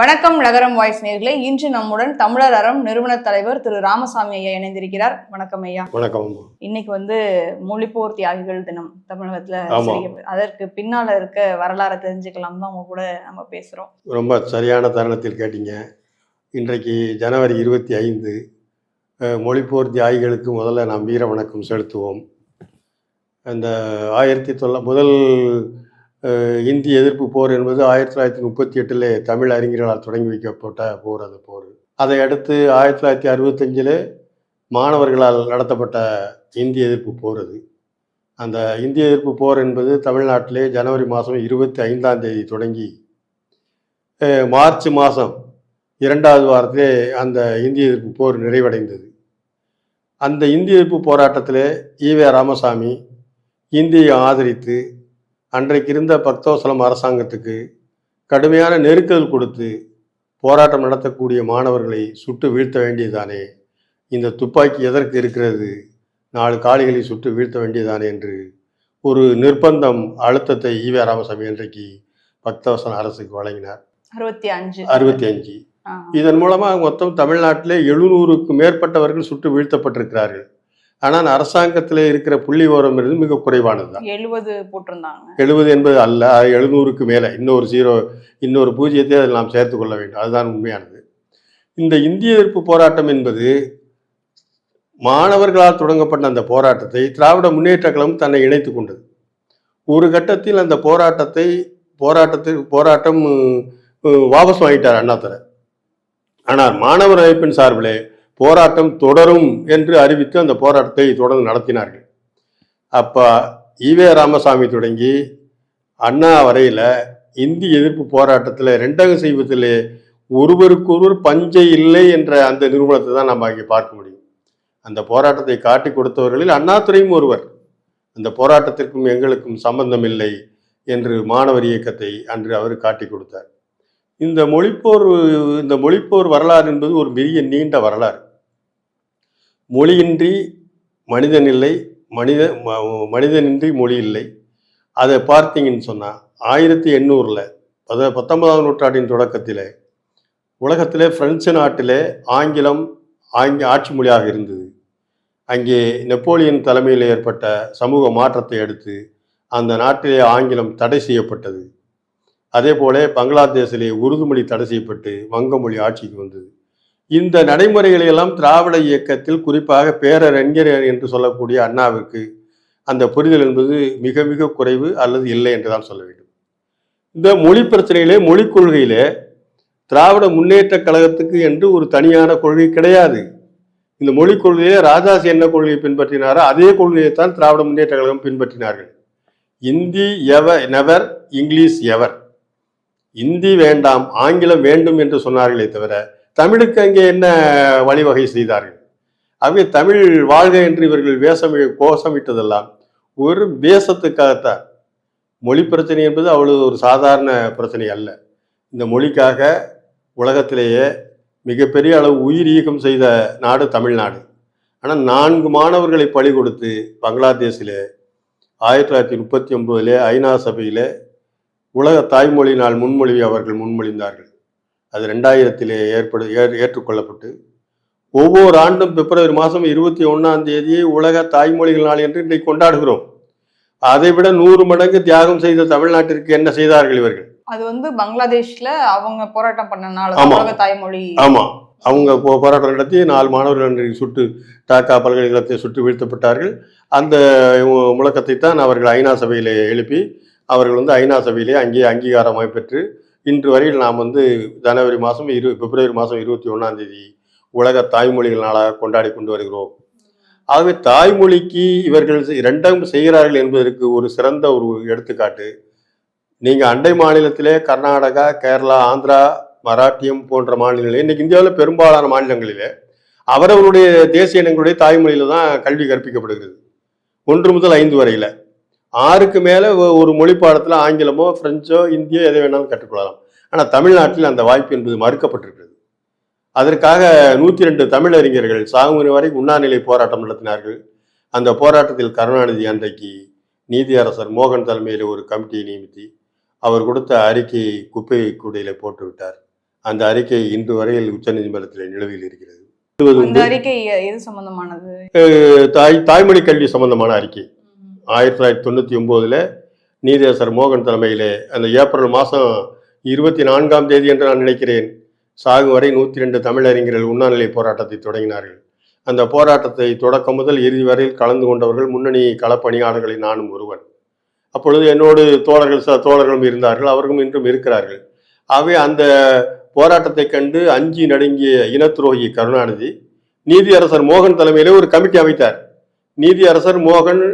வணக்கம் நகரம் வாய்ஸ் நேர்களே. இன்று நம்முடன் தமிழர் அறம் நிறுவன தலைவர் திரு ராமசாமி ஐயா இணைந்திருக்கிறார். வணக்கம் ஐயா. வணக்கம். இன்னைக்கு வந்து மொழிப்போர் தியாகிகள் தினம் தமிழகத்துல. அதற்கு பின்னால இருக்க வரலாறை தெரிஞ்சுக்கலாம் தான் உங்க கூட நம்ம பேசுறோம். ரொம்ப சரியான தருணத்தில் கேட்டீங்க. இன்றைக்கு ஜனவரி இருபத்தி ஐந்து மொழிப்போர் தியாகிகளுக்கு முதல்ல நாம் வீர வணக்கம் செலுத்துவோம். அந்த ஆயிரத்தி தொள்ள முதல் இந்தி எதிர்ப்பு போர் என்பது ஆயிரத்தி தொள்ளாயிரத்தி முப்பத்தி எட்டில் தமிழ் அறிஞர்களால் தொடங்கி வைக்கப்பட்ட போர் அந்த போர். அதை அடுத்து ஆயிரத்தி தொள்ளாயிரத்தி அறுபத்தஞ்சில் மாணவர்களால் நடத்தப்பட்ட இந்திய எதிர்ப்பு போர் அது. அந்த இந்திய எதிர்ப்பு போர் என்பது தமிழ்நாட்டிலே ஜனவரி மாதம் இருபத்தி ஐந்தாம் தேதி தொடங்கி மார்ச் மாதம் இரண்டாவது வாரத்திலே அந்த இந்திய எதிர்ப்பு போர் நிறைவடைந்தது. அந்த இந்திய எதிர்ப்பு போராட்டத்தில் ஈவே ராமசாமி இந்தியை ஆதரித்து அன்றைக்கு இருந்த பக்தோசலம் அரசாங்கத்துக்கு கடுமையான நெருக்கல் கொடுத்து போராட்டம் நடத்தக்கூடிய மாணவர்களை சுட்டு வீழ்த்த வேண்டியதானே? இந்த துப்பாக்கி எதற்கு இருக்கிறது? நாலு காளிகளை சுட்டு வீழ்த்த வேண்டியதானே என்று ஒரு நிர்பந்தம் அழுத்தத்தை ஈவே ராமசாமி அன்றைக்கு பக்தவசன அரசுக்கு வழங்கினார். அறுபத்தி அஞ்சு. அறுபத்தி அஞ்சு. இதன் மூலமாக மொத்தம் தமிழ்நாட்டிலே எழுநூறுக்கு மேற்பட்டவர்கள் சுட்டு வீழ்த்தப்பட்டிருக்கிறார்கள். ஆனால் அரசாங்கத்தில் இருக்கிற புள்ளி விவரம் என்பது மிக குறைவானது தான் எழுபது போட்டிருந்தாங்க. எழுபது என்பது அல்ல எழுநூறுக்கு மேலே. இன்னொரு ஜீரோ இன்னொரு பூஜ்ஜியத்தை அதில் நாம் சேர்த்து கொள்ள வேண்டும். அதுதான் உண்மையானது. இந்த இந்திய எதிர்ப்பு போராட்டம் என்பது மாணவர்களால் தொடங்கப்பட்ட அந்த போராட்டத்தை திராவிட முன்னேற்ற கழகம் தன்னை இணைத்து கொண்டது. ஒரு கட்டத்தில் அந்த போராட்டத்தை போராட்டத்தில் போராட்டம் வாபஸ் வாங்கிட்டார் அண்ணாதுரை. ஆனால் மாணவர் அமைப்பின் சார்பிலே போராட்டம் தொடரும் என்று அறிவித்து அந்த போராட்டத்தை தொடர்ந்து நடத்தினார்கள். அப்போ ஈவே ராமசாமி தொடங்கி அண்ணா வரையில் இந்தி எதிர்ப்பு போராட்டத்தில் ரெண்டகம் செய்வதிலே ஒருவருக்கொருவர் பஞ்சை இல்லை என்ற அந்த நிறுவனத்தை தான் நம்ம இங்கே பார்க்க முடியும். அந்த போராட்டத்தை காட்டி கொடுத்தவர்களில் அண்ணாதுரையும் ஒருவர். அந்த போராட்டத்திற்கும் எங்களுக்கும் சம்பந்தம் இல்லை என்று மாணவர் இயக்கத்தை அன்று அவர் காட்டி கொடுத்தார். இந்த மொழிப்போர் இந்த மொழிப்போர் வரலாறு என்பது ஒரு பெரிய நீண்ட வரலாறு. மொழியின்றி மனிதன் இல்லை மனித ம- மனிதனின்றி மொழி இல்லை. அதை பார்த்தீங்கன்னு சொன்னால் ஆயிரத்தி எண்ணூறில் பத பத்தொன்பதாம் நூற்றாண்டின் தொடக்கத்தில் உலகத்திலே பிரெஞ்சு நாட்டிலே ஆங்கிலம் ஆங்கி ஆட்சி மொழியாக இருந்தது. அங்கே நெப்போலியன் தலைமையில் ஏற்பட்ட சமூக மாற்றத்தை அடுத்து அந்த நாட்டிலே ஆங்கிலம் தடை செய்யப்பட்டது. அதே போல பங்களாதேஷிலே உருது மொழி தடை செய்யப்பட்டு வங்க மொழி ஆட்சிக்கு வந்தது. இந்த நடைமுறைகளை எல்லாம் திராவிட இயக்கத்தில் குறிப்பாக பேரறிஞர் என்று சொல்லக்கூடிய அண்ணாவிற்கு அந்த புரிதல் என்பது மிக மிக குறைவு அல்லது இல்லை என்றுதான் சொல்ல வேண்டும். இந்த மொழி பிரச்சனையிலே மொழிக் கொள்கையிலே திராவிட முன்னேற்ற கழகத்துக்கு என்று ஒரு தனியான கொள்கை கிடையாது. இந்த மொழிக் கொள்கையிலே ராஜாசி என்ன கொள்கையை பின்பற்றினாரோ அதே கொள்கையைத்தான் திராவிட முன்னேற்ற கழகம் பின்பற்றினார்கள். இந்தி எவ நெவர் இங்கிலீஷ் எவர் இந்தி வேண்டாம் ஆங்கிலம் வேண்டும் என்று சொன்னார்களே தவிர தமிழுக்கு அங்கே என்ன வழிவகை செய்தார்கள்? ஆகவே தமிழ் வாழ்க என்று இவர்கள் வேஷம் கோஷமிட்டதெல்லாம் ஒரு வேஷத்துக்காகத்தான். மொழி பிரச்சனை என்பது அவ்வளவு ஒரு சாதாரண பிரச்சனை அல்ல. இந்த மொழிக்காக உலகத்திலேயே மிகப்பெரிய அளவு உயிர் இயக்கம் செய்த நாடு தமிழ்நாடு. ஆனால் நான்கு மாணவர்களை பழி கொடுத்து பங்களாதேஷிலே ஆயிரத்தி தொள்ளாயிரத்தி முப்பத்தி ஒன்பதிலே ஐநா சபையிலே உலக தாய்மொழி நாள் முன்மொழி அவர்கள் முன்மொழிந்தார்கள். அது ரெண்டாயிரத்திலே ஏற்படு ஏற் ஏற்றுக்கொள்ளப்பட்டு ஒவ்வொரு ஆண்டும் பிப்ரவரி மாதம் இருபத்தி ஒன்றாம் தேதியை உலக தாய்மொழிகள் நாள் என்று இன்றைக்கு கொண்டாடுகிறோம். அதைவிட நூறு மடங்கு தியாகம் செய்த தமிழ்நாட்டிற்கு என்ன செய்தார்கள் இவர்கள்? அது வந்து பங்களாதேஷ்ல அவங்க போராட்டம் பண்ணனால ஆமா. உலக தாய்மொழி. ஆமாம் அவங்க போராட்டம் நடத்தி நாலு மாணவர்கள் அன்றைக்கு சுட்டு டாக்கா பல்கலைக்கழகத்தை சுட்டு வீழ்த்தப்பட்டார்கள். அந்த முழக்கத்தை தான் அவர்கள் ஐநா சபையிலே எழுப்பி அவர்கள் வந்து ஐநா சபையிலே அங்கே அங்கீகாரமாய் பெற்று இன்று வரையில் நாம் வந்து ஜனவரி மாதம் இரு பிப்ரவரி மாதம் இருபத்தி ஒன்றாம் தேதி உலக தாய்மொழிகள் நாளாக கொண்டாடி கொண்டு வருகிறோம். ஆகவே தாய்மொழிக்கு இவர்கள் இரண்டும் செய்கிறார்கள் என்பதற்கு ஒரு சிறந்த ஒரு எடுத்துக்காட்டு. நீங்கள் அண்டை மாநிலத்திலே கர்நாடகா கேரளா ஆந்திரா மராட்டியம் போன்ற மாநிலங்களில் இன்னைக்கு இந்தியாவில் பெரும்பாலான மாநிலங்களிலே அவரவருடைய தேசிய இனங்களுடைய தாய்மொழியில் தான் கல்வி கற்பிக்கப்படுகிறது. ஒன்று முதல் ஐந்து வரையில். ஆறுக்கு மேலே ஒரு மொழி பாடத்தில் ஆங்கிலமோ பிரெஞ்சோ இந்தியோ எதை வேணாலும் கற்றுக்கொள்ளலாம். ஆனால் தமிழ்நாட்டில் அந்த வாய்ப்பு என்பது மறுக்கப்பட்டிருக்கிறது. அதற்காக நூற்றி ரெண்டு தமிழறிஞர்கள் சாகுமணி வரை உண்ணாநிலை போராட்டம் நடத்தினார்கள். அந்த போராட்டத்தில் கருணாநிதி அன்றைக்கு நீதியரசர் மோகன் தலைமையில் ஒரு கமிட்டியை நியமித்து அவர் கொடுத்த அறிக்கையை குப்பை கூடையில் போட்டு விட்டார். அந்த அறிக்கை இன்று வரையில் உச்சநீதிமன்றத்தில் நிலுவையில் இருக்கிறது. தாய் தாய்மொழி கல்வி சம்பந்தமான அறிக்கை. ஆயிரத்தி தொள்ளாயிரத்தி தொண்ணூற்றி ஒம்போதில் நீதியரசர் மோகன் தலைமையிலே அந்த ஏப்ரல் மாதம் இருபத்தி நான்காம் தேதி என்று நான் நினைக்கிறேன். சாகும் வரை நூற்றி ரெண்டு தமிழறிஞர்கள் உண்ணாநிலை போராட்டத்தை தொடங்கினார்கள். அந்த போராட்டத்தை தொடக்கம் முதல் இறுதி வரையில் கலந்து கொண்டவர்கள் முன்னணி களப்பணியாளர்களில் நானும் ஒருவன். அப்பொழுது என்னோடு தோழர்கள் ச தோழர்களும் இருந்தார்கள். அவர்களும் இன்றும் இருக்கிறார்கள். ஆகவே அந்த போராட்டத்தை கண்டு அஞ்சி நடுங்கிய இனத்துரோகி கருணாநிதி நீதியரசர் மோகன் தலைமையிலே ஒரு கமிட்டி அமைத்தார். நீதியரசர் மோகன்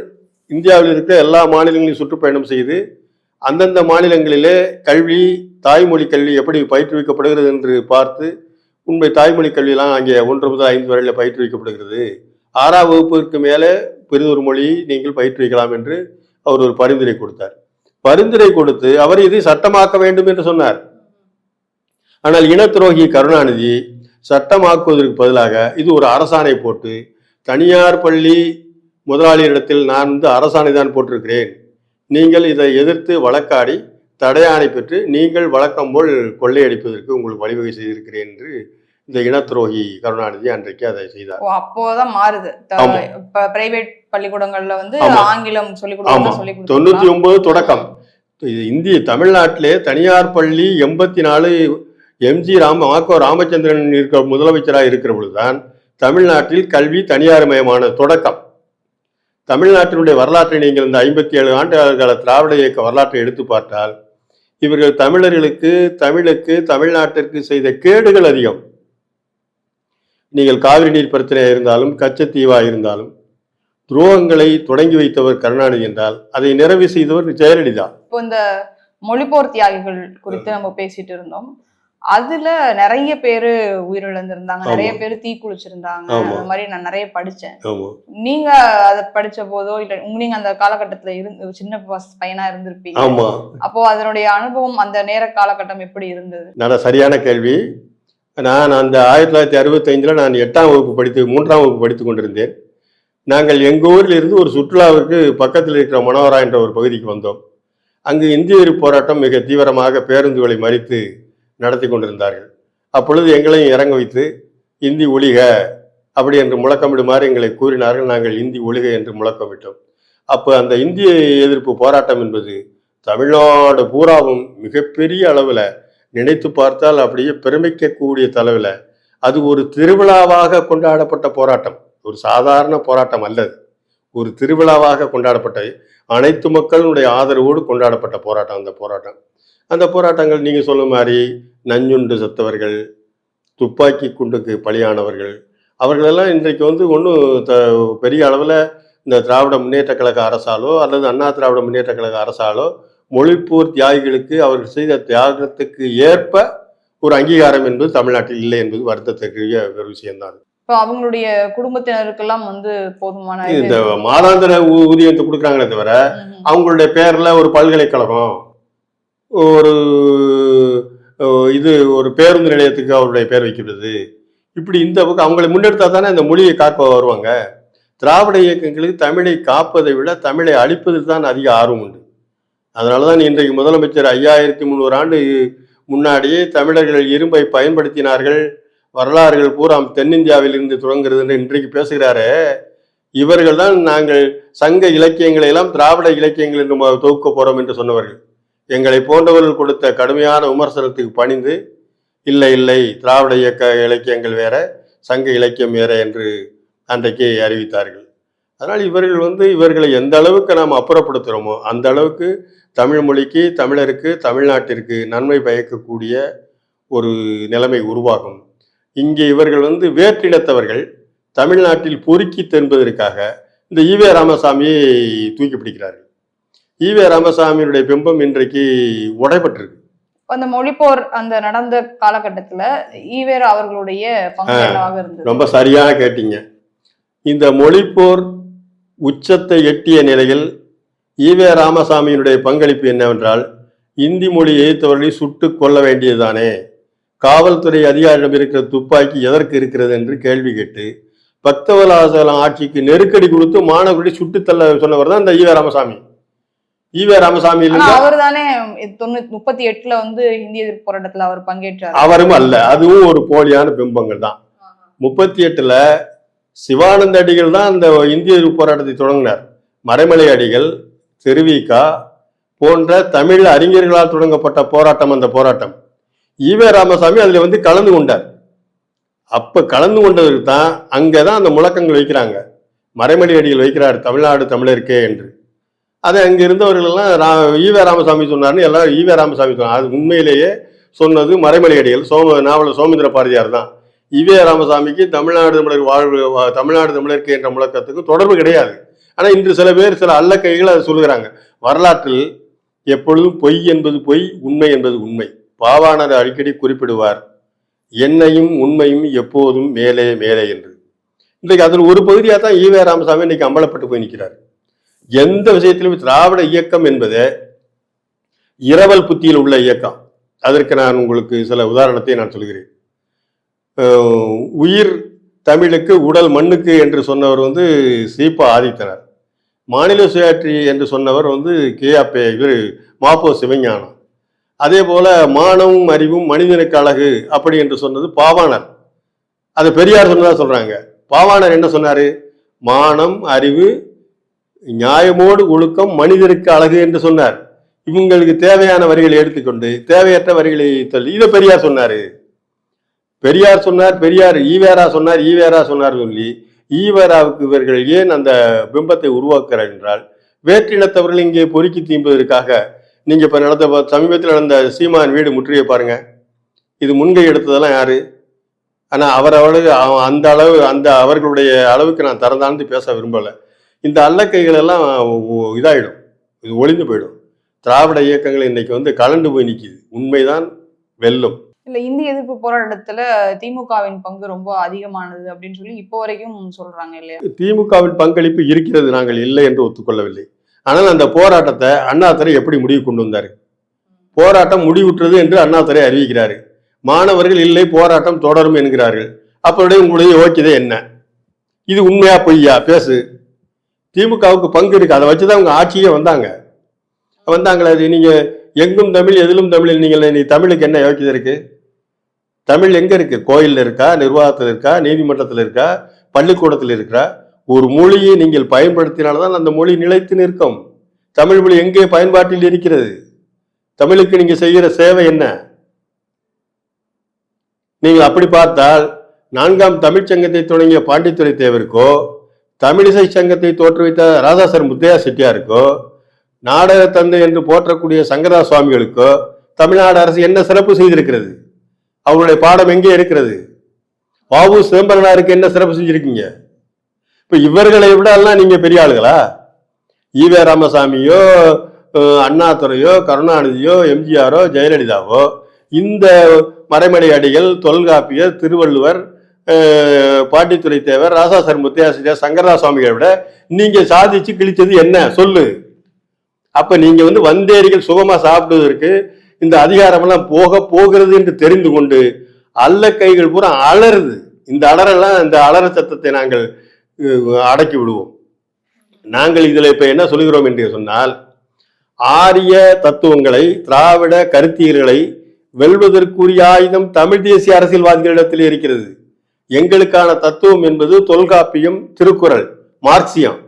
இந்தியாவில் இருக்கிற எல்லா மாநிலங்களையும் சுற்றுப்பயணம் செய்து அந்தந்த மாநிலங்களிலே கல்வி தாய்மொழி கல்வி எப்படி பயிற்றுவிக்கப்படுகிறது என்று பார்த்து உண்மை தாய்மொழி கல்வியெல்லாம் அங்கே ஒன்று முதல் ஐந்து வரையில் பயிற்றுவிக்கப்படுகிறது. ஆறாம் வகுப்பிற்கு மேலே பெரிதொரு மொழி நீங்கள் பயிற்றுவிக்கலாம் என்று அவர் ஒரு பரிந்துரை கொடுத்தார். பரிந்துரை கொடுத்து அவர் இதை சட்டமாக்க வேண்டும் என்று சொன்னார். ஆனால் இனத்துரோகி கருணாநிதி சட்டமாக்குவதற்கு பதிலாக இது ஒரு அரசாணை போட்டு தனியார் பள்ளி முதலாளியிடத்தில் நான் வந்து அரசாணை தான் போட்டிருக்கிறேன். நீங்கள் இதை எதிர்த்து வழக்காடி தடையாணை பெற்று நீங்கள் வழக்கம் போல் கொள்ளையடிப்பதற்கு உங்களுக்கு வழிவகை செய்திருக்கிறேன் என்று இந்த இனத்துரோகி கருணாநிதி அன்றைக்கு அதை செய்தார். அப்போதான் மாறுது. பிரைவேட் பள்ளிக்கூடங்கள்ல வந்து. ஆங்கிலம் சொல்லி தொண்ணூத்தி ஒன்பது தொடக்கம். இந்திய தமிழ்நாட்டிலே தனியார் பள்ளி எண்பத்தி நாலு எம்ஜி ராம மாக்கோ ராமச்சந்திரன் இருக்க முதலமைச்சராக இருக்கிற பொழுதுதான் தமிழ்நாட்டில் கல்வி தனியார்மயமான தொடக்கம். தமிழ்நாட்டினுடைய வரலாற்றை நீங்கள் இந்த ஐம்பத்தி ஏழு ஆண்டு கால திராவிட இயக்க வரலாற்றை எடுத்து பார்த்தால் இவர்கள் தமிழர்களுக்கு தமிழுக்கு தமிழ்நாட்டிற்கு செய்த கேடுகள் அதிகம். நீங்கள் காவிரி நீர் பிரச்சனையாக இருந்தாலும் கச்சத்தீவா இருந்தாலும் துரோகங்களை தொடங்கி வைத்தவர் கருணாநிதி என்றால் அதை நிறைவு செய்தவர் ஜெயலலிதா. இப்போ இந்த மொழிபோர் தியாகிகள் குறித்து நம்ம பேசிட்டு இருந்தோம். அதுல நிறைய பேரு உயிரிழந்திருந்தாங்க. நிறைய பேர் தீ குளிச்சிருந்தாங்க ஆமா. அந்த மாதிரி நான் நிறைய படிச்சேன். நீங்க அதை படிச்ச போதோ இல்ல நீங்க அந்த காலகட்டத்துல இருந்து சின்ன பையனா இருந்திருப்பீங்க. ஆமா. அப்போ அதனுடைய அனுபவம் அந்த நேர காலகட்டம் எப்படி இருந்தது? நல்ல சரியான கேள்வி. நான் அந்த ஆயிரத்தி தொள்ளாயிரத்தி அறுபத்தைந்தில் நான் எட்டாம் வகுப்பு படித்து மூன்றாம் வகுப்பு படித்து கொண்டிருந்தேன். நாங்கள் எங்கள் ஊரில் இருந்து ஒரு சுற்றுலாவிற்கு பக்கத்தில் இருக்கிற மனோரா என்ற ஒரு பகுதிக்கு வந்தோம். அங்கு இந்திய போராட்டம் மிக தீவிரமாக பேருந்துகளை மறித்து நடத்தி கொண்டிருந்தார்கள். அப்பொழுது எங்களையும் இறங்க வைத்து இந்தி ஒழிக அப்படி என்று முழக்கமிடுமாறு எங்களை கூறினார்கள். நாங்கள் இந்தி ஒழிக என்று முழக்கமிட்டோம். அப்போ அந்த இந்திய எதிர்ப்பு போராட்டம் என்பது தமிழ்நாடு பூராவும் மிகப்பெரிய அளவில் நினைத்து பார்த்தால் அப்படியே பிரமிக்கக்கூடிய தலைவில் அது ஒரு திருவிழாவாக கொண்டாடப்பட்ட போராட்டம். ஒரு சாதாரண போராட்டம் அல்லது ஒரு திருவிழாவாக கொண்டாடப்பட்ட அனைத்து மக்களுடைய ஆதரவோடு கொண்டாடப்பட்ட போராட்டம் அந்த போராட்டம். அந்த போராட்டங்கள் நீங்கள் சொல்லும் மாதிரி நஞ்சுண்டு செத்தவர்கள் துப்பாக்கி குண்டுக்கு பலியானவர்கள் அவர்களெல்லாம் இன்றைக்கு வந்து ஒன்றும் த பெரிய அளவில் இந்த திராவிட முன்னேற்ற கழக அரசாலோ அல்லது அண்ணா திராவிட முன்னேற்ற கழக அரசாலோ மொழிப்போர் தியாகிகளுக்கு அவர்கள் செய்த தியாகத்துக்கு ஏற்ப ஒரு அங்கீகாரம் என்பது தமிழ்நாட்டில் இல்லை என்பது வருத்தத்துக்குரிய ஒரு விஷயம்தான் இப்போ அவங்களுடைய குடும்பத்தினருக்கெல்லாம் வந்து போதுமான இந்த மாதாந்திர ஊதியத்தை கொடுக்குறாங்களே தவிர. அவங்களுடைய பேர்ல ஒரு பல்கலைக்கழகம் ஒரு இது ஒரு பேருந்து நிலையத்துக்கு அவருடைய பேர் வைக்கிறது. இப்படி இந்த பக்கம் அவங்களை முன்னெடுத்தா தானே அந்த மொழியை காக்க வருவாங்க? திராவிட இயக்கங்களுக்கு தமிழை காப்பதை விட தமிழை அழிப்பதில் தான் அதிக ஆர்வம் உண்டு. அதனால தான் இன்றைக்கு முதலமைச்சர் ஐயாயிரத்தி முந்நூறு ஆண்டு முன்னாடியே தமிழர்கள் இரும்பை பயன்படுத்தினார்கள். வரலாறுகள் பூரா தென்னிந்தியாவில் இருந்து என்று இன்றைக்கு பேசுகிறாரே. இவர்கள் தான் நாங்கள் சங்க இலக்கியங்களை எல்லாம் திராவிட இலக்கியங்கள் என்று தொகுக்க போறோம் என்று சொன்னவர்கள். எங்களை போன்றவர்கள் கொடுத்த கடுமையான விமர்சனத்துக்கு பணிந்து இல்லை இல்லை திராவிட இயக்க இலக்கியங்கள் வேற சங்க இலக்கியம் வேற என்று அன்றைக்கு அறிவித்தார்கள். அதனால் இவர்கள் வந்து இவர்களை எந்த அளவுக்கு நாம் அப்புறப்படுத்துகிறோமோ அந்த அளவுக்கு தமிழ் மொழிக்கு தமிழருக்கு தமிழ்நாட்டிற்கு நன்மை பயக்கக்கூடிய ஒரு நிலைமை உருவாகும். இங்கே இவர்கள் வந்து வேற்றினத்தவர்கள். தமிழ்நாட்டில் பொறுக்கி தென்பதற்காக இந்த ஈவே ராமசாமியை தூக்கி பிடிக்கிறார்கள். ஈவே ராமசாமியினுடைய பிம்பம் இன்றைக்கு உடைபட்டிருக்கு. அந்த மொழிப்போர் அந்த நடந்த காலகட்டத்துல ஈவேரா அவர்களுடைய ரொம்ப சரியாக கேட்டீங்க. இந்த மொழிப்போர் உச்சத்தை எட்டிய நிலையில் ஈவே ராமசாமியினுடைய பங்களிப்பு என்னவென்றால் இந்தி மொழி எதிர்த்தவர்களை சுட்டு கொள்ள வேண்டியதுதானே. காவல்துறை அதிகாரிடம் இருக்கிற துப்பாக்கி எதற்கு இருக்கிறது என்று கேள்வி கேட்டு பக்தவலாசலம் ஆட்சிக்கு நெருக்கடி கொடுத்து மாணவர்களை சுட்டுத் தள்ள சொன்னவர் தான் இந்த ஈவே ராமசாமி. ஈவே ராமசாமி அவர் தானே தொண்ணூத்தி முப்பத்தி எட்டுல வந்து இந்திய எதிர்ப்பு போராட்டத்துல அவர் பங்கேற்றார். அவரும் அல்ல அதுவும் ஒரு போலியான பிம்பங்கள் தான். முப்பத்தி எட்டுல சிவானந்த அடிகள் தான் இந்த இந்திய எதிர்ப்பு போராட்டத்தை தொடங்கினார். மறைமலை அடிகள் திருவிகா போன்ற தமிழ் அறிஞர்களால் தொடங்கப்பட்ட போராட்டம் அந்த போராட்டம். ஈவே ராமசாமி அதுல வந்து கலந்து கொண்டார். அப்ப கலந்து கொண்டதற்கு தான் அங்கதான் அந்த முழக்கங்கள் வைக்கிறாங்க. மறைமலை அடிகள் வைக்கிறார் தமிழ்நாடு தமிழருக்கே என்று. அதை அங்கே இருந்தவர்கள்லாம் ரா- ஈவே ராமசாமி சொன்னார்னு எல்லாம் ஈவே ராமசாமி சொன்னார் அது உண்மையிலேயே சொன்னது மறைமலையடிகள் சோம நாவல சோமேந்திர பாரதியார் தான். ஈவே ராமசாமிக்கு தமிழ்நாடு தமிழர் வாழ்வு தமிழ்நாடு தமிழருக்கு என்ற முழக்கத்துக்கு தொடர்பு கிடையாது. ஆனால் இன்று சில பேர் சில அல்ல கைகள் அதை சொல்லுகிறாங்க. வரலாற்றில் எப்பொழுதும் பொய் என்பது பொய் உண்மை என்பது உண்மை. பாவாணர் அடிக்கடி குறிப்பிடுவார் என்னையும் உண்மையும் எப்போதும் மேலே மேலே என்று. இன்றைக்கு அதில் ஒரு பகுதியாக தான் ஈவே ராமசாமி இன்னைக்கு அம்பலப்பட்டு போய் நிற்கிறார். எந்த விஷயத்திலும் திராவிட இயக்கம் என்பது இரவல் புத்தியில் உள்ள இயக்கம். அதற்கு நான் உங்களுக்கு சில உதாரணத்தை நான் சொல்கிறேன். உயிர் தமிழுக்கு உடல் மண்ணுக்கு என்று சொன்னவர் வந்து சீபா ஆதித்தனர். மாநில சுயாட்சி என்று சொன்னவர் வந்து கேஆப்பே இவர் மாப்போ சிவஞானம். அதே போல மானமும் அறிவும் மனிதனுக்கு அழகு அப்படி என்று சொன்னது பாவாணர். அது பெரியார் சொன்னதா சொல்றாங்க. பாவாணர் என்ன சொன்னாரு? மானம் அறிவு நியாயமோடு ஒழுக்கம் மனிதருக்கு அழகு என்று சொன்னார். இவங்களுக்கு தேவையான வரிகளை எடுத்துக்கொண்டு தேவையற்ற வரிகளை தள்ளி இதை பெரியார் சொன்னாரு. பெரியார் சொன்னார் பெரியார் ஈவேரா சொன்னார் ஈவேரா சொன்னார் சொல்லி ஈவேராவுக்கு இவர்கள் ஏன் அந்த பிம்பத்தை உருவாக்குறார் என்றால் வேற்றினத்தவர்கள் இங்கே பொறுக்கி தீம்புவதற்காக நீங்க இப்ப நடந்த சமீபத்தில் நடந்த சீமான் வீடு முற்றுகை பாருங்க. இது முன்கை எடுத்ததெல்லாம் யாரு? ஆனா அவர் அவளுக்கு அந்த அளவு அந்த அவர்களுடைய அளவுக்கு நான் திறந்தாழ்ந்து பேச விரும்பலை. இந்த அல்லக்கைகள் எல்லாம் இதாயிடும். இது ஒளிந்து போயிடும். திராவிட இயக்கங்கள் இன்னைக்கு வந்து கலண்டு போய் நிக்குது. உண்மைதான் வெல்லும். இல்ல இந்திய எதிர்ப்பு போராட்டத்துல திமுகவின் பங்கு ரொம்ப அதிகமானது அப்படின்னு சொல்லி இப்போ வரைக்கும் சொல்றாங்க இல்லையா? திமுகவின் பங்களிப்பு இருக்கிறது நாங்கள் இல்லை என்று ஒத்துக்கொள்ளவில்லை. ஆனால் அந்த போராட்டத்தை அண்ணாதுரை எப்படி முடிவு கொண்டு வந்தார்? போராட்டம் முடிவுற்றது என்று அண்ணாதுரை அறிவிக்கிறாரு. மாணவர்கள் இல்லை போராட்டம் தொடரும் என்கிறார்கள். அப்படி உங்களுடைய யோக்கியதை என்ன? இது உண்மையா பொய்யா? பேசு. திமுகவுக்கு பங்கு இருக்கு. அதை வச்சுதான் அவங்க ஆட்சியே வந்தாங்க. வந்தாங்களே அது நீங்க எங்கும் தமிழ் எதிலும் தமிழ் நீங்கள் நீ தமிழுக்கு என்ன யோக்கியதை இருக்கு? தமிழ் எங்க இருக்கு? கோயில்ல இருக்கா? நிர்வாகத்தில் இருக்கா? நீதிமன்றத்தில் இருக்கா? பள்ளிக்கூடத்தில் இருக்கிறா ஒரு மொழியை நீங்கள் பயன்படுத்தினால்தான் அந்த மொழி நிலைத்து நிற்கும். தமிழ் மொழி எங்கே பயன்பாட்டில் இருக்கிறது? தமிழுக்கு நீங்க செய்கிற சேவை என்ன? நீங்கள் அப்படி பார்த்தால் நான்காம் தமிழ்ச்சங்கத்தை தொடங்கிய பாண்டித்துரை தேவருக்கோ தமிழிசை சங்கத்தை தோற்றுவித்த ராதாசர் முத்தையா செட்டியாருக்கோ நாடக தந்தை என்று போற்றக்கூடிய சங்கரா சுவாமிகளுக்கோ தமிழ்நாடு அரசு என்ன சிறப்பு செய்திருக்கிறது? அவருடைய பாடம் எங்கே இருக்கிறது? பாபு சிதம்பரனாருக்கு என்ன சிறப்பு செஞ்சிருக்கீங்க? இப்போ இவர்களை விட எல்லாம் நீங்கள் பெரிய ஆளுகளா? ஈவே ராமசாமியோ அண்ணாதுரையோ கருணாநிதியோ எம்ஜிஆரோ ஜெயலலிதாவோ இந்த மறைமலை அடிகள் தொல்காப்பியர் திருவள்ளுவர் அஹ், தேவர் ராசாசர் முத்தையாசிரியர் சங்கரா சுவாமிகளை விட நீங்க சாதிச்சு கிழிச்சது என்ன? சொல்லு. அப்ப நீங்க வந்து வந்தேரிகள் சுகமா சாப்பிடுவதற்கு இந்த அதிகாரமெல்லாம் போக போகிறது என்று தெரிந்து கொண்டு அல்ல கைகள் பூரா அலறுது. இந்த அலறெல்லாம் இந்த அலற சத்தத்தை நாங்கள் அடக்கி விடுவோம். நாங்கள் இதில் இப்போ என்ன சொல்கிறோம் என்று சொன்னால் ஆரிய தத்துவங்களை திராவிட கருத்தியல்களை வெல்வதற்குரிய ஆயுதம் தமிழ் தேசிய அரசியல்வாதிகளிடத்தில் இருக்கிறது. எங்களுக்கான தத்துவம் என்பது தொல்காப்பியம் திருக்குறள் மார்க்சியம்.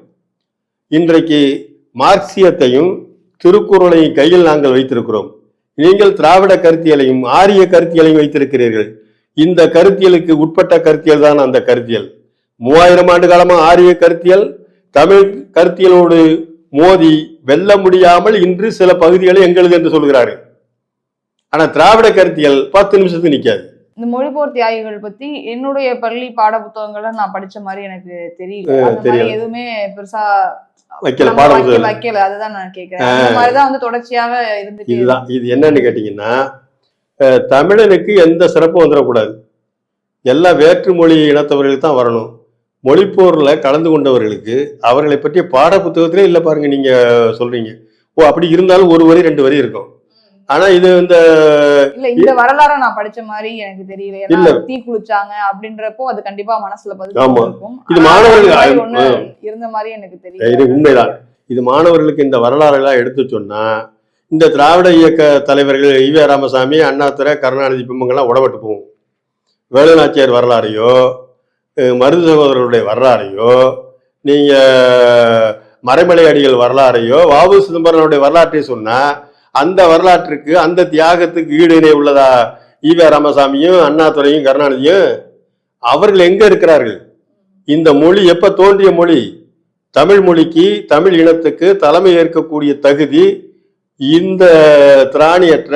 இன்றைக்கு மார்க்சியத்தையும் திருக்குறளையும் கையில் நாங்கள் வைத்திருக்கிறோம். நீங்கள் திராவிட கருத்தியலையும் ஆரிய கருத்தியலையும் வைத்திருக்கிறீர்கள். இந்த கருத்தியலுக்கு உட்பட்ட கருத்தியல் தான் அந்த கருத்தியல். மூவாயிரம் ஆண்டு காலமாக ஆரிய கருத்தியல் தமிழ் கருத்தியலோடு மோதி வெல்ல முடியாமல் இன்று சில பகுதிகளை எங்களுக்கு என்று சொல்கிறாரு ஆனால் திராவிட கருத்தியல் பத்து நிமிஷத்துக்கு நிற்காது இந்த மொழிபோர் தியாகிகள் பத்தி என்னுடைய பள்ளி பாட புத்தகங்கள்ல நான் படிச்ச மாதிரி எனக்கு தெரியல. எதுவுமே பெருசா வைக்கல அதுதான் நான் கேக்குறேன். அந்த மாதிரிதான் வந்து தொடர்ச்சியாக இருந்துட்டு இதுதான். இது என்னன்னு கேட்டீங்கன்னா தமிழனுக்கு எந்த சிறப்பும் வந்துடக்கூடாது. எல்லா வேற்று மொழி இனத்தவர்களுக்கு தான் வரணும். மொழிப்போர்ல கலந்து கொண்டவர்களுக்கு அவர்களை பற்றிய பாட புத்தகத்திலே இல்லை பாருங்க நீங்க சொல்றீங்க. ஓ அப்படி இருந்தாலும் ஒரு வரி ரெண்டு வரி இருக்கும். ஆனா இது இந்த இல்ல இந்த வரலாற நான் படிச்ச மாதிரி எனக்கு தெரியல. ஏன்னா. தீ குளிச்சாங்க அப்படின்றப்போ அது கண்டிப்பா மனசுல இருக்கும். இது மாணவர்கள் ஒண்ணு. இருந்த மாதிரி எனக்கு இது தெரியல உண்மைதான். இது மாணவர்களுக்கு இந்த வரலாறுலாம் எடுத்து சொன்னா இந்த திராவிட இயக்க தலைவர்கள் ஈவே ராமசாமி அண்ணாதுரை கருணாநிதி பிம்பங்கள்லாம் உடப்பட்டு போகும். வேலுநாச்சியார் வரலாறையோ மருது சகோதரருடைய வரலாறையோ நீங்க மறைமலை அடிகள் வரலாறையோ வாவு சிதம்பரனுடைய வரலாற்றை சொன்னா அந்த வரலாற்றுக்கு அந்த தியாகத்துக்கு ஈடு இணை உள்ளதா? ஈவே ராமசாமியும் அண்ணாதுரையும் கருணாநிதியும் அவர்கள் எங்க இருக்கிறார்கள்? இந்த மொழி எப்ப தோன்றிய மொழி? தமிழ் மொழிக்கு தமிழ் இனத்துக்கு தலைமை ஏற்கக்கூடிய தகுதி இந்த திராணியற்ற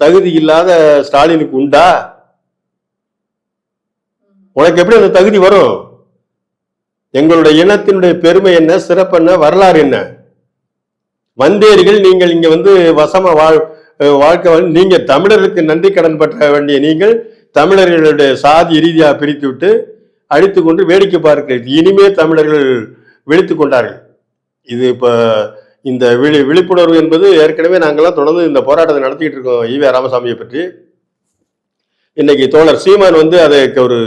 தகுதி இல்லாத ஸ்டாலினுக்கு உண்டா? உனக்கு எப்படி அந்த தகுதி வரும்? எங்களுடைய இனத்தினுடைய பெருமை என்ன சிறப்பு என்ன வரலாறு என்ன? வந்தேரிகள் நீங்கள் இங்க வந்து வசமா வாழ் வாழ்க்கை நீங்க தமிழருக்கு நன்றி கடன் பற்ற வேண்டிய நீங்கள் தமிழர்களுடைய சாதி ரீதியா பிரித்து விட்டு அழித்து கொண்டு வேடிக்கை பார்க்கிறீர்கள். இனிமே தமிழர்கள் விழித்து கொண்டார்கள். இது இப்ப இந்த விழி விழிப்புணர்வு என்பது ஏற்கனவே நாங்கள்லாம் தொடர்ந்து இந்த போராட்டத்தை நடத்திக்கிட்டு இருக்கோம் ஈவே ராமசாமியை பற்றி. இன்னைக்கு தோழர் சீமான் வந்து அதை ஒரு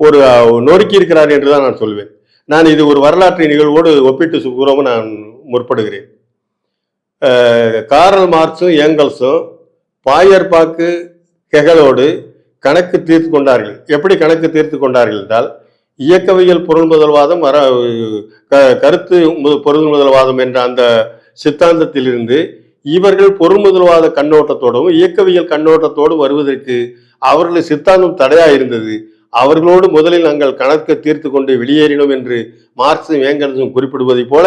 ஒரு நொறுக்கி இருக்கிறார் என்று தான் நான் சொல்வேன். நான் இது ஒரு வரலாற்று நிகழ்வோடு ஒப்பிட்டு சு- கூறவும் நான் முற்படுகிறேன். காரல் மார்க்ஸும் ஏங்கல்ஸும் பாயர்பாக்கு ஹெகலோடு கணக்கு தீர்த்து கொண்டார்கள். எப்படி கணக்கு தீர்த்து கொண்டார்கள் என்றால் இயக்கவியல் பொருள் முதல்வாதம் வர க- கருத்து மு- பொருள் முதல்வாதம் என்ற அந்த சித்தாந்தத்திலிருந்து இவர்கள் பொருள் முதல்வாத கண்ணோட்டத்தோடும் இயக்கவியல் கண்ணோட்டத்தோடும் வருவதற்கு அவர்கள் சித்தாந்தம் தடையா இருந்தது. அவர்களோடு முதலில் நாங்கள் கணக்கு தீர்த்து கொண்டு வெளியேறினோம் என்று மார்க்சும் ஏங்கல்ஸும் குறிப்பிடுவதைப் போல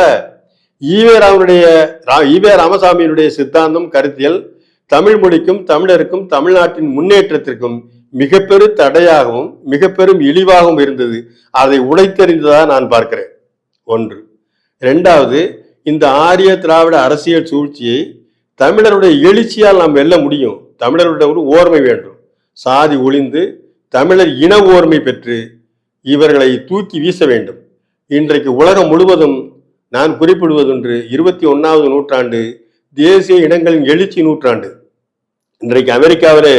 ஈவே ராமனுடைய ரா- ஈவே ராமசாமியினுடைய சித்தாந்தம் கருத்தியல் தமிழ் மொழிக்கும் தமிழருக்கும் தமிழ்நாட்டின் முன்னேற்றத்திற்கும் மிகப்பெரு தடையாகவும் மிக பெரும் இழிவாகவும் இருந்தது. அதை உடைத்தறிந்ததாக நான் பார்க்கிறேன். ஒன்று. ரெண்டாவது இந்த ஆரிய திராவிட அரசியல் சூழ்ச்சியை தமிழருடைய எழுச்சியால் நாம் வெல்ல முடியும். தமிழருடைய ஒரு ஓர்மை வேண்டும். சாதி ஒளிந்து தமிழர் இன ஓர்மை பெற்று இவர்களை தூக்கி வீச வேண்டும். இன்றைக்கு உலகம் முழுவதும் நான் குறிப்பிடுவதொன்று இருபத்தி ஒன்றாவது நூற்றாண்டு தேசிய இனங்களின் எழுச்சி நூற்றாண்டு. இன்றைக்கு அமெரிக்காவில்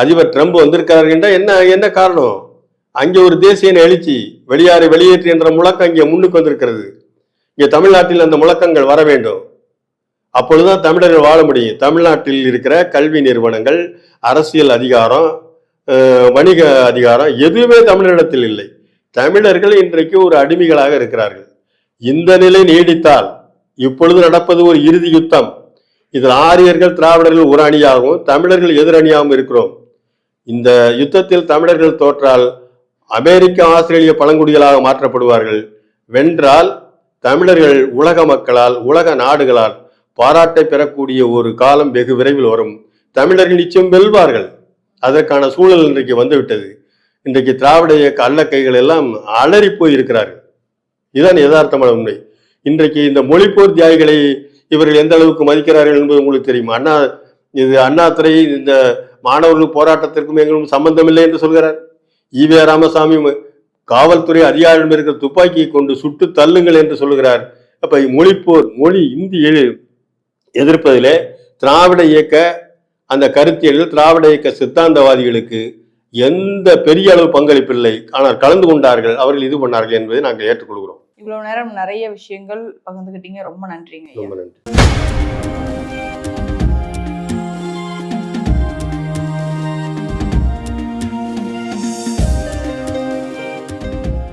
அதிபர் ட்ரம்ப் வந்திருக்கிறார் என்றால் என்ன என்ன காரணம்? அங்கே ஒரு தேசிய எழுச்சி வெளியாறு வெளியேற்று என்ற முழக்கம் இங்கே முன்னுக்கு வந்திருக்கிறது. இங்கே தமிழ்நாட்டில் அந்த முழக்கங்கள் வர வேண்டும். அப்பொழுதுதான் தமிழர்கள் வாழ முடியும். தமிழ்நாட்டில் இருக்கிற கல்வி நிறுவனங்கள் அரசியல் அதிகாரம் வணிக அதிகாரம் எதுவுமே தமிழரிடத்தில் இல்லை. தமிழர்கள் இன்றைக்கு ஒரு அடிமைகளாக இருக்கிறார்கள். இந்த நிலை நீடித்தால் இப்பொழுது நடப்பது ஒரு இறுதி யுத்தம். இதில் ஆரியர்கள் திராவிடர்கள் ஒரு அணியாகவும் தமிழர்கள் எதிரணியாகவும் இருக்கிறோம். இந்த யுத்தத்தில் தமிழர்கள் தோற்றால் அமெரிக்க ஆஸ்திரேலிய பழங்குடிகளாக மாற்றப்படுவார்கள். வென்றால் தமிழர்கள் உலக மக்களால் உலக நாடுகளால் பாராட்டை பெறக்கூடிய ஒரு காலம் வெகு விரைவில் வரும். தமிழர்கள் நிச்சயம் வெல்வார்கள். அதற்கான சூழல் இன்றைக்கு வந்துவிட்டது. இன்றைக்கு திராவிட இயக்க அல்லக்கைகள் எல்லாம் அலறி போய் இருக்கிறார்கள் இதுதான் யதார்த்தமான உண்மை. இன்றைக்கு இந்த மொழிப்போர் தியாகிகளை இவர்கள் எந்த அளவுக்கு மதிக்கிறார்கள் என்பது உங்களுக்கு தெரியும்? அண்ணா இது அண்ணாதுரை இந்த மாணவர்கள் போராட்டத்திற்கும் எங்களும் சம்பந்தமில்லை என்று சொல்கிறார். ஈவே ராமசாமி காவல்துறை அதிகாரிடம் இருக்கிற துப்பாக்கியை கொண்டு சுட்டு தள்ளுங்கள் என்று சொல்கிறார். அப்ப மொழிப்போர் மொழி இந்தி எழு- எதிர்ப்பதிலே திராவிட இயக்க அந்த கருத்தியலில் திராவிட இயக்க சித்தாந்தவாதிகளுக்கு எந்த பெரிய அளவு பங்களிப்பில்லை ஆனால் கலந்து கொண்டார்கள் அவர்கள் இது பண்ணார்கள் என்பதை நாங்கள் ஏற்றுக்கொள்கிறோம். இவ்வளவு நேரம் நிறைய விஷயங்கள் பகிர்ந்துக்கிட்டீங்க ரொம்ப நன்றிங்க ரொம்ப நன்றி.